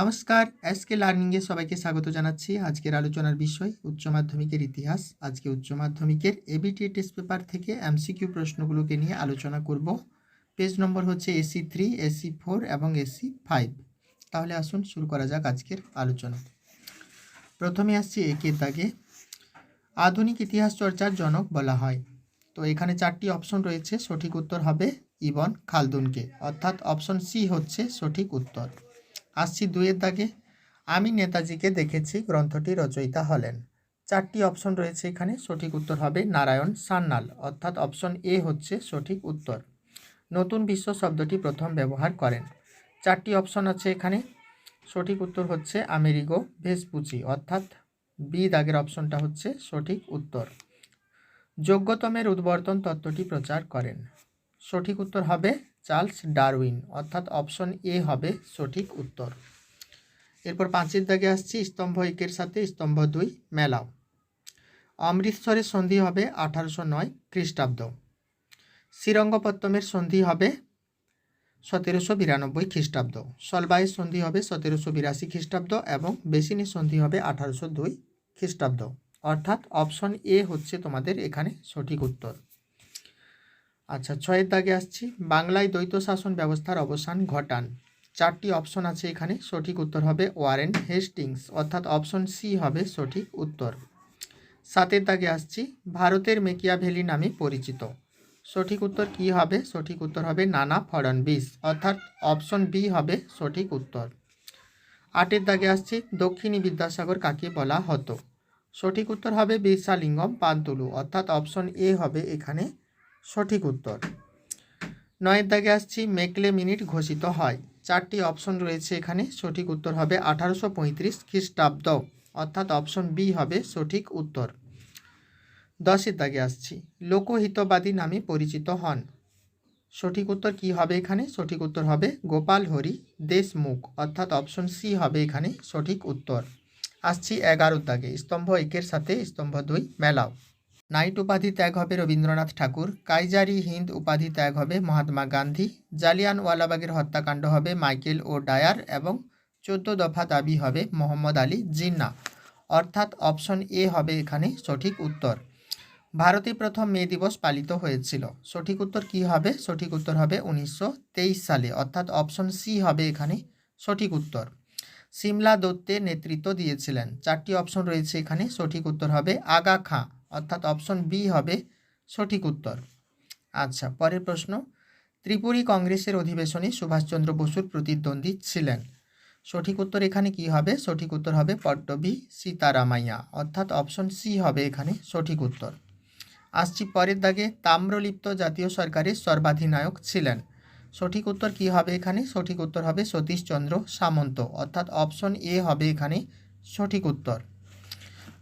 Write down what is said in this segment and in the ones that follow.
নমস্কার এসকে লার্নিংয়ে সবাইকে স্বাগত জানাচ্ছি আজকের আলোচনার বিষয়, উচ্চ মাধ্যমিকের ইতিহাস। আজকে উচ্চ মাধ্যমিকের এবিটি টেস্ট পেপার থেকে এমসিকিউ প্রশ্নগুলোকে নিয়ে আলোচনা করব। পেজ নম্বর হচ্ছে এসি থ্রি এসি ফোর এবং এসি ফাইভ তাহলে আসুন শুরু করা যাক আজকের আলোচনা। প্রথমে আসছি একের দাগে। আধুনিক ইতিহাস চর্চার জনক বলা হয়। তো এখানে চারটি অপশন রয়েছে, সঠিক উত্তর হবে ইবন খালদুনকে। অর্থাৎ অপশন সি হচ্ছে সঠিক উত্তর। আসছি দুইয়ের দাগে। আমি নেতাজিকে দেখেছি, গ্রন্থটি রচয়িতা হলেন। চারটি অপশন রয়েছে এখানে। সঠিক উত্তর হবে নারায়ণ সান্যাল, অর্থাৎ অপশন এ হচ্ছে সঠিক উত্তর। নতুন বিশ্ব শব্দটি প্রথম ব্যবহার করেন। চারটি অপশন আছে এখানে। সঠিক উত্তর হচ্ছে আমেরিগো ভেসপুচি, অর্থাৎ বি দাগের অপশনটা হচ্ছে সঠিক উত্তর। যোগ্যতমের উদ্বর্তন তত্ত্বটি প্রচার করেন। সঠিক উত্তর হবে চার্লস ডারউইন, অর্থাৎ অপশন এ হবে সঠিক উত্তর। এরপর পাঁচের দাগে আসছি, স্তম্ভ একের সাথে স্তম্ভ দুই মেলাও। অমৃতসরের সন্ধি হবে আঠারোশো নয় খ্রিস্টাব্দ। শ্রীরঙ্গপত্তমের সন্ধি হবে সতেরোশো বিরানব্বই খ্রিস্টাব্দ। সলবাইয়ের সন্ধি হবে সতেরোশো বিরাশি খ্রিস্টাব্দ এবং বেসিনের সন্ধি হবে আঠারোশো দুই খ্রিস্টাব্দ। অর্থাৎ অপশন এ হচ্ছে তোমাদের এখানে সঠিক উত্তর। আচ্ছা ছয়ের দাগে আসছি। বাংলায় দ্বৈত শাসন ব্যবস্থার অবসান ঘটান। চারটি অপশন আছে এখানে, সঠিক উত্তর হবে ওয়ারেন হেস্টিংস, অর্থাৎ অপশন সি হবে সঠিক উত্তর। সাতের দাগে আসছি, ভারতের মেকিয়া ভ্যালি নামে পরিচিত। সঠিক উত্তর কি হবে? সঠিক উত্তর হবে নানা ফড়নবিস অর্থাৎ অপশন বি হবে সঠিক উত্তর। আটের দাগে আসছি, দক্ষিণী বিদ্যাসাগর কাকে বলা হতো? সঠিক উত্তর হবে বিরসালিঙ্গম পান্তুলু, অর্থাৎ অপশন এ হবে এখানে সঠিক উত্তর। নয়ের দাগে আসছি, মেকলে মিনিট ঘোষিত হয়। চারটি অপশন রয়েছে এখানে, সঠিক উত্তর হবে আঠারোশো পঁয়ত্রিশ খ্রিস্টাব্দ, অর্থাৎ অপশন বি হবে সঠিক উত্তর। দশের দাগে আসছি, লোকহিতবাদী নামে পরিচিত হন। সঠিক উত্তর কি হবে এখানে? সঠিক উত্তর হবে গোপাল হরি দেশমুখ, অর্থাৎ অপশন সি হবে এখানে সঠিক উত্তর। আসছি এগারোর দাগে, স্তম্ভ একের সাথে স্তম্ভ দুই মেলাও। নাইট উপাধি ত্যাগ হবে রবীন্দ্রনাথ ঠাকুর, কাইজারি হিন্দ উপাধি ত্যাগ হবে মহাত্মা গান্ধী জালিয়ানওয়ালাবাগের হত্যাকাণ্ড হবে মাইকেল ও ডায়ার এবং চোদ্দ দফা দাবি হবে মোহাম্মদ আলী জিন্না। অর্থাৎ অপশন এ হবে এখানে সঠিক উত্তর। ভারতে প্রথম মে দিবস পালিত হয়েছিল। সঠিক উত্তর কি হবে? সঠিক উত্তর হবে উনিশশো তেইশ সালে। অর্থাৎ অপশন সি হবে এখানে সঠিক উত্তর। সিমলা দত্তের নেতৃত্ব দিয়েছিলেন। চারটি অপশন রয়েছে এখানে। সঠিক উত্তর হবে আগা খাঁ। অর্থাৎ অপশন বি হবে সঠিক উত্তর। আচ্ছা পরের প্রশ্ন। ত্রিপুরী কংগ্রেসের অধিবেশনে সুভাষচন্দ্র বসুর প্রতিদ্বন্দ্বী ছিলেন। সঠিক উত্তর এখানে কি হবে? সঠিক উত্তর হবে পট্টবি সীতারামাইয়া। অর্থাৎ অপশন সি হবে এখানে সঠিক উত্তর। আসছি পরের দাগে। তাম্রলিপ্ত জাতীয় সরকারের সর্বাধিনায়ক ছিলেন। সঠিক উত্তর কি হবে এখানে? সঠিক উত্তর হবে সতীশচন্দ্র সামন্ত। অর্থাৎ অপশন এ হবে এখানে সঠিক উত্তর।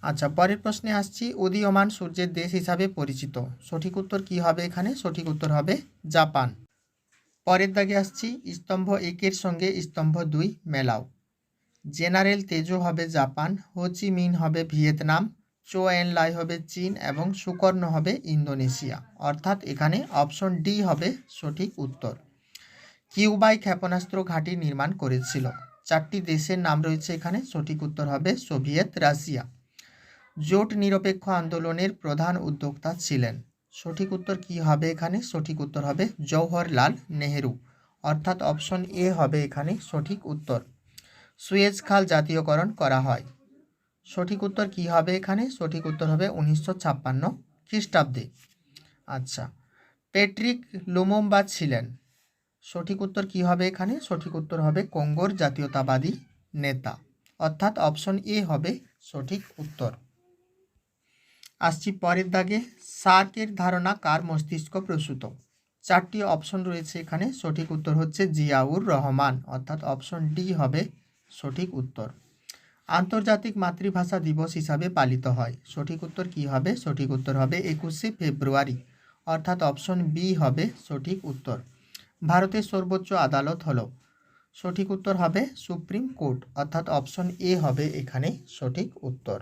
আচ্ছা পরের প্রশ্নে আসছি। উদীয়মান সূর্যের দেশ হিসাবে পরিচিত। সঠিক উত্তর কি হবে এখানে? সঠিক উত্তর হবে জাপান। পরের দাগে আসছি। স্তম্ভ একের সঙ্গে স্তম্ভ দুই মেলাও। জেনারেল তেজো হবে জাপান হোচি মিন হবে ভিয়েতনাম, চো এন লাই হবে চীন এবং সুকর্ণ হবে ইন্দোনেশিয়া। অর্থাৎ এখানে অপশন ডি হবে সঠিক উত্তর। কিউবাই ক্ষেপণাস্ত্র ঘাঁটি নির্মাণ করেছিল। চারটি দেশের নাম রয়েছে এখানে। সঠিক উত্তর হবে সোভিয়েত রাশিয়া। জোট নিরপেক্ষ আন্দোলনের প্রধান উদ্যোক্তা ছিলেন। সঠিক উত্তর কি হবে এখানে? সঠিক উত্তর হবে জওহরলাল নেহেরু। অর্থাৎ অপশন এ হবে এখানে সঠিক উত্তর। সুয়েজ খাল জাতীয়করণ করা হয়। সঠিক উত্তর কি হবে এখানে? সঠিক উত্তর হবে উনিশশো ছাপ্পান্ন খ্রিস্টাব্দে। আচ্ছা পেট্রিক লুমোম্বা ছিলেন। সঠিক উত্তর কি হবে এখানে? সঠিক উত্তর হবে কঙ্গোর জাতীয়তাবাদী নেতা। অর্থাৎ অপশন এ হবে সঠিক উত্তর। আসছি পরের দাগে। সার্কের ধারণা কার মস্তিষ্ক প্রসূত? চারটি অপশন রয়েছে এখানে। সঠিক উত্তর হচ্ছে জিয়াউর রহমান। অর্থাৎ অপশন ডি হবে সঠিক উত্তর। আন্তর্জাতিক মাতৃভাষা দিবস হিসাবে পালিত হয়। সঠিক উত্তর কি হবে? সঠিক উত্তর হবে একুশে ফেব্রুয়ারি। অর্থাৎ অপশন বি হবে সঠিক উত্তর। ভারতের সর্বোচ্চ আদালত হলো। সঠিক উত্তর হবে সুপ্রিম কোর্ট। অর্থাৎ অপশন এ হবে এখানে সঠিক উত্তর।